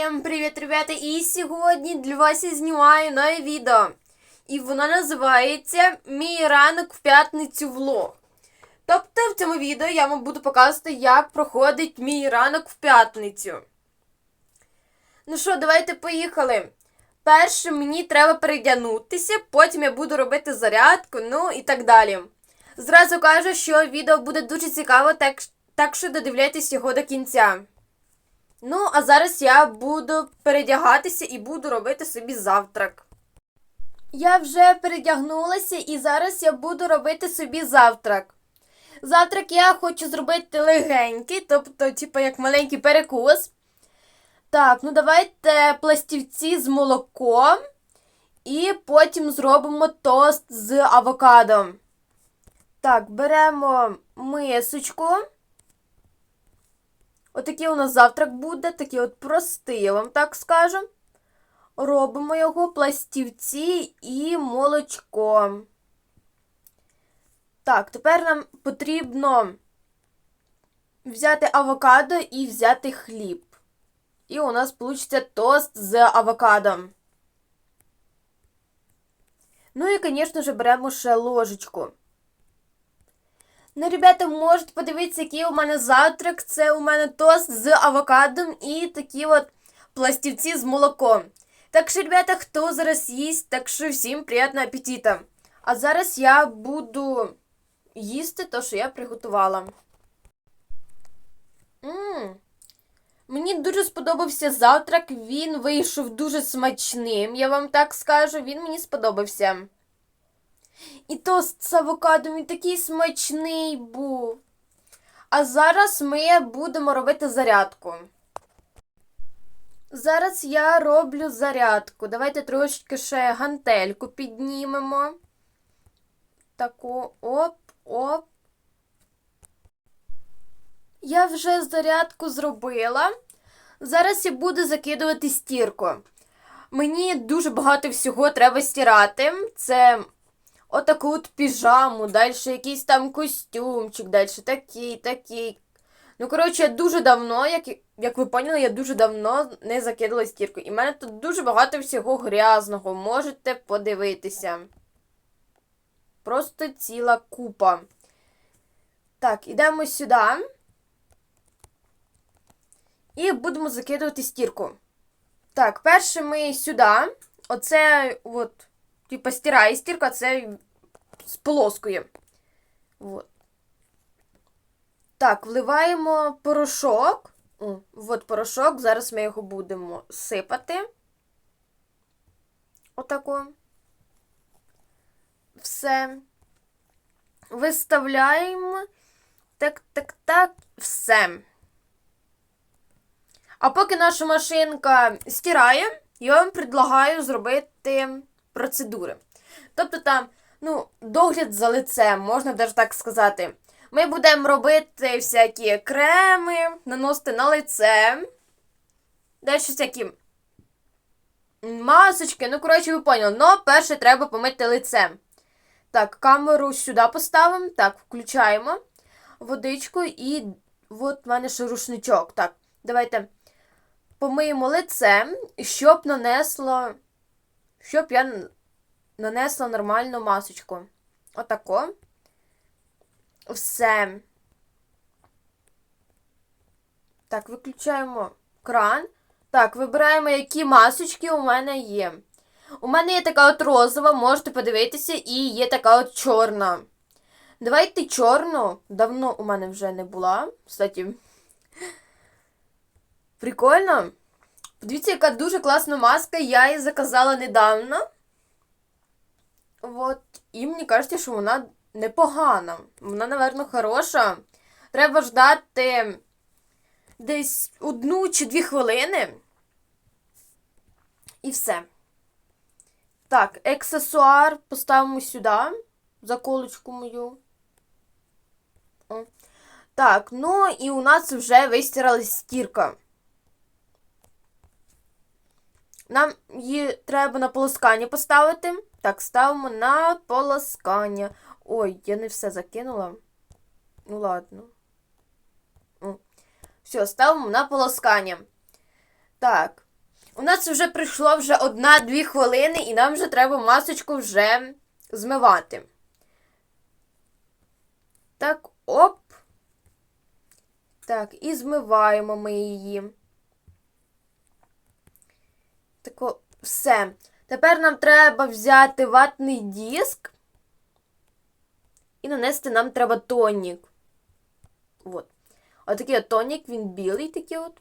Всім привіт, ребята! І сьогодні для вас я знімаю нове відео. І воно називається Мій ранок в п'ятницю влог. Тобто в цьому відео я вам буду показувати, як проходить мій ранок в п'ятницю. Ну що, давайте поїхали. Перше мені треба передягнутися, потім я буду робити зарядку, ну і так далі. Зразу кажу, що відео буде дуже цікаво, так, так що додивляйтесь його до кінця. Ну, а зараз я буду передягатися і буду робити собі завтрак. Я вже передягнулася і зараз я буду робити собі завтрак. Завтрак я хочу зробити легенький, тобто, типу, як маленький перекус. Так, ну давайте пластівці з молоком. І потім зробимо тост з авокадо. Так, беремо мисочку. Отакий у нас завтрак буде, такий от простий, я вам так скажу. Робимо його пластівці і молочко. Так, тепер нам потрібно взяти авокадо і взяти хліб. І у нас вийде тост з авокадо. Ну і, звісно ж, беремо ще ложечку. Ну, ребята, можете подивитися, який у мене завтрак. Це у мене тост з авокадом і такі от пластівці з молоком. Так що, ребята, хто зараз їсть, так що всім приємного апетита. А зараз я буду їсти те, що я приготувала. Ммм. Мені дуже сподобався завтрак, він вийшов дуже смачним, я вам так скажу, він мені сподобався. І тост з авокадом він такий смачний був. А зараз ми будемо робити зарядку. Зараз я роблю зарядку. Давайте трошки ще гантельку піднімемо. Таку оп-оп. Я вже зарядку зробила. Зараз я буду закидувати стірку. Мені дуже багато всього треба стирати. Це отаку от піжаму, далі якийсь там костюмчик, далі такий, такий. Ну, коротше, я дуже давно, як як ви поняли, я дуже давно не закидала стірку. І в мене тут дуже багато всього грязного. Можете подивитися. Просто ціла купа. Так, ідемо сюди. І будемо закидувати стірку. Так, перше ми сюди. Оце от. Типа стирає стірка, це з. Вот. Так, вливаємо порошок. От порошок. Зараз ми його будемо сипати. Отако. Все. Виставляємо. Так, так, так, все. А поки наша машинка стирає, я вам предлагаю зробити процедури. Тобто там, ну, догляд за лицем, можна навіть так сказати. Ми будемо робити всякі креми, наносити на лице. Далі всякі масочки. Ну, коротше, ви поняли. Но перше треба помити лице. Так, камеру сюди поставимо. Так, включаємо водичку і от в мене ще рушничок. Так, давайте помиємо лице, щоб нанесло. Щоб я нанесла нормальну масочку. Отако. Все. Так, виключаємо кран. Так, вибираємо, які масочки у мене є. У мене є така от розова, можете подивитися, і є така от чорна. Давайте чорну. Давно у мене вже не була. Кстати. Прикольно. Подивіться, яка дуже класна маска, я її заказала недавно. От, і мені кажеться, що вона непогана. Вона, напевно, хороша. Треба ждати десь одну чи дві хвилини. І все. Так, аксесуар поставимо сюди. Заколочку мою. О. Так, ну і у нас вже вистиралась стірка. Нам її треба на полоскання поставити. Так, ставимо на полоскання. Ой, я не все закинула. Ну, ладно. Все, ставимо на полоскання. Так. У нас вже пройшло вже одна-дві хвилини, і нам вже треба масочку вже змивати. Так, оп. Так, і змиваємо ми її. Тако, все. Тепер нам треба взяти ватний диск. І нанести нам треба тонік. От. Отакий от тонік, він білий такий от.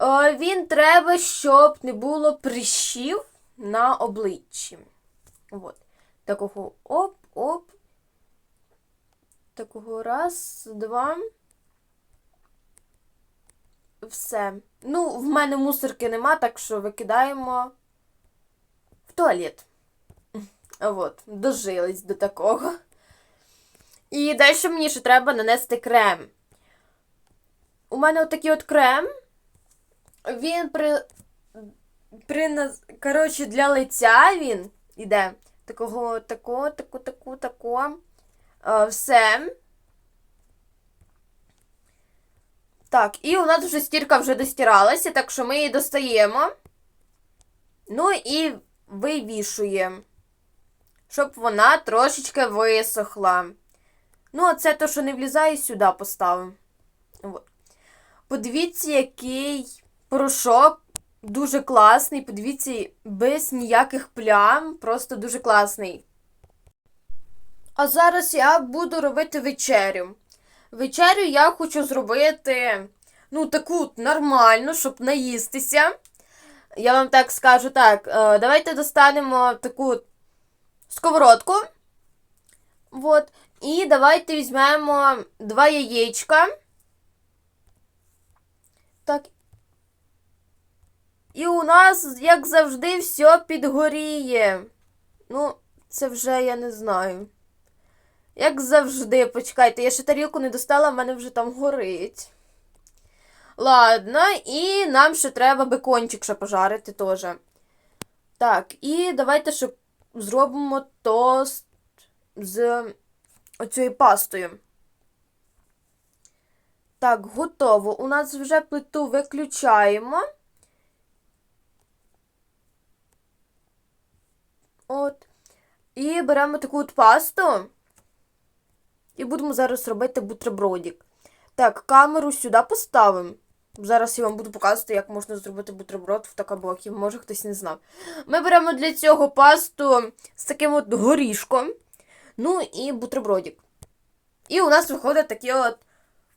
Е, Він треба, щоб не було прищів на обличчі. От. Такого оп-оп. Такого раз, два. Все. Ну, в мене мусорки нема, так що викидаємо в туалет. От, дожились до такого. І далі мені ще треба нанести крем. У мене отакий от крем. Він при. при Коротше, для лиця він іде. Такого, такого, таку, таку, таку. Все. Так, і у нас вже стірка вже достиралася, так що ми її достаємо. Ну і вивішуємо, щоб вона трошечки висохла. Ну, а це то, що не влізає, сюди поставимо. Подивіться, який порошок дуже класний. Подивіться, без ніяких плям. Просто дуже класний. А зараз я буду робити вечерю. Вечерю я хочу зробити, ну, таку нормальну, щоб наїстися. Я вам так скажу так. е, Давайте достанемо таку сковородку. Вот. І давайте візьмемо два яєчка. Так. І у нас, як завжди, все підгоріє. Ну, це вже я не знаю. Як завжди, почекайте, я ще тарілку не достала, в мене вже там горить. Ладно, і нам ще треба бекончик ще пожарити теж. Так, і давайте ще зробимо тост з оцією пастою. Так, готово. У нас вже плиту виключаємо. От. І беремо таку от пасту. І будемо зараз робити бутербродик. Так, камеру сюди поставимо. Зараз я вам буду показувати, як можна зробити бутерброд в такаблокі. Може хтось не знав. Ми беремо для цього пасту з таким от горішком. Ну і бутербродик. І у нас виходить такий от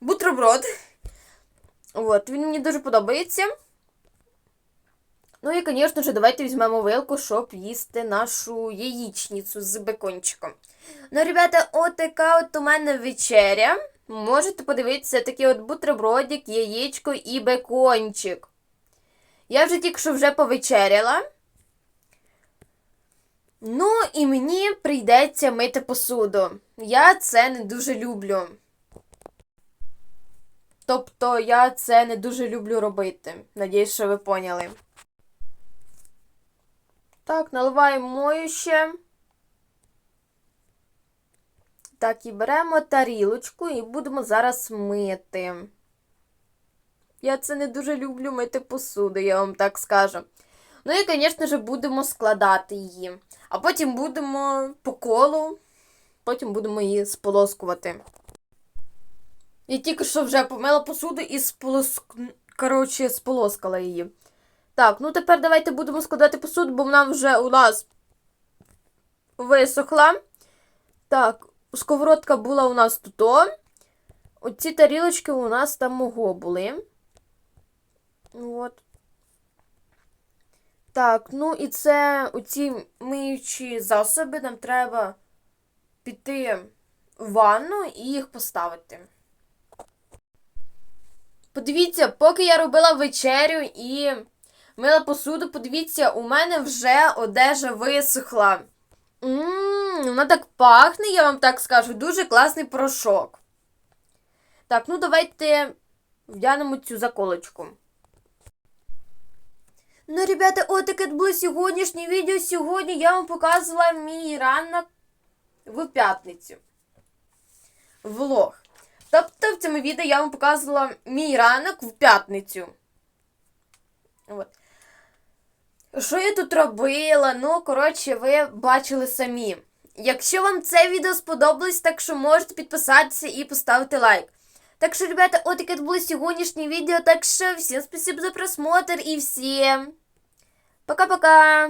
бутерброд. От, він мені дуже подобається. Ну і, звісно ж, давайте візьмемо вилку, щоб їсти нашу яєчницю з бекончиком. Ну, ребята, от така от у мене вечеря. Можете подивитися такий от бутербродик, яєчко і бекончик. Я вже тільки що вже повечеряла. Ну, і мені прийдеться мити посуду. Я це не дуже люблю. Тобто я це не дуже люблю робити. Надіюсь, що ви поняли. Так, наливаємо моюще. Так, і беремо тарілочку і будемо зараз мити. Я це не дуже люблю мити посуду, я вам так скажу. Ну і, звісно ж, будемо складати її. А потім будемо по колу, потім будемо її сполоскувати. Я тільки що вже помила посуду і сполоск... Коротше, сполоскала її. Так, ну тепер давайте будемо складати посуду, бо вона вже у нас висохла. Так, сковородка була у нас тут. Оці тарілочки у нас там мого були. От. Так, ну і це оці миючі засоби нам треба піти в ванну і їх поставити. Подивіться, поки я робила вечерю і мила посуду, подивіться, у мене вже одежа висохла. Вона так пахне, я вам так скажу. Дуже класний порошок. Так, ну давайте вдянемо цю заколочку. Ну, ребята, от таке було сьогоднішнє відео. Сьогодні я вам показувала мій ранок в п'ятницю. Влог. Тобто в цьому відео я вам показувала мій ранок в п'ятницю. От. Що я тут робила? Ну, коротше, ви бачили самі. Якщо вам це відео сподобалось, так що можете підписатися і поставити лайк. Так що, ребята, от таке було сьогоднішнє відео. Так що всім спасибо за просмотр і всім пока-пока!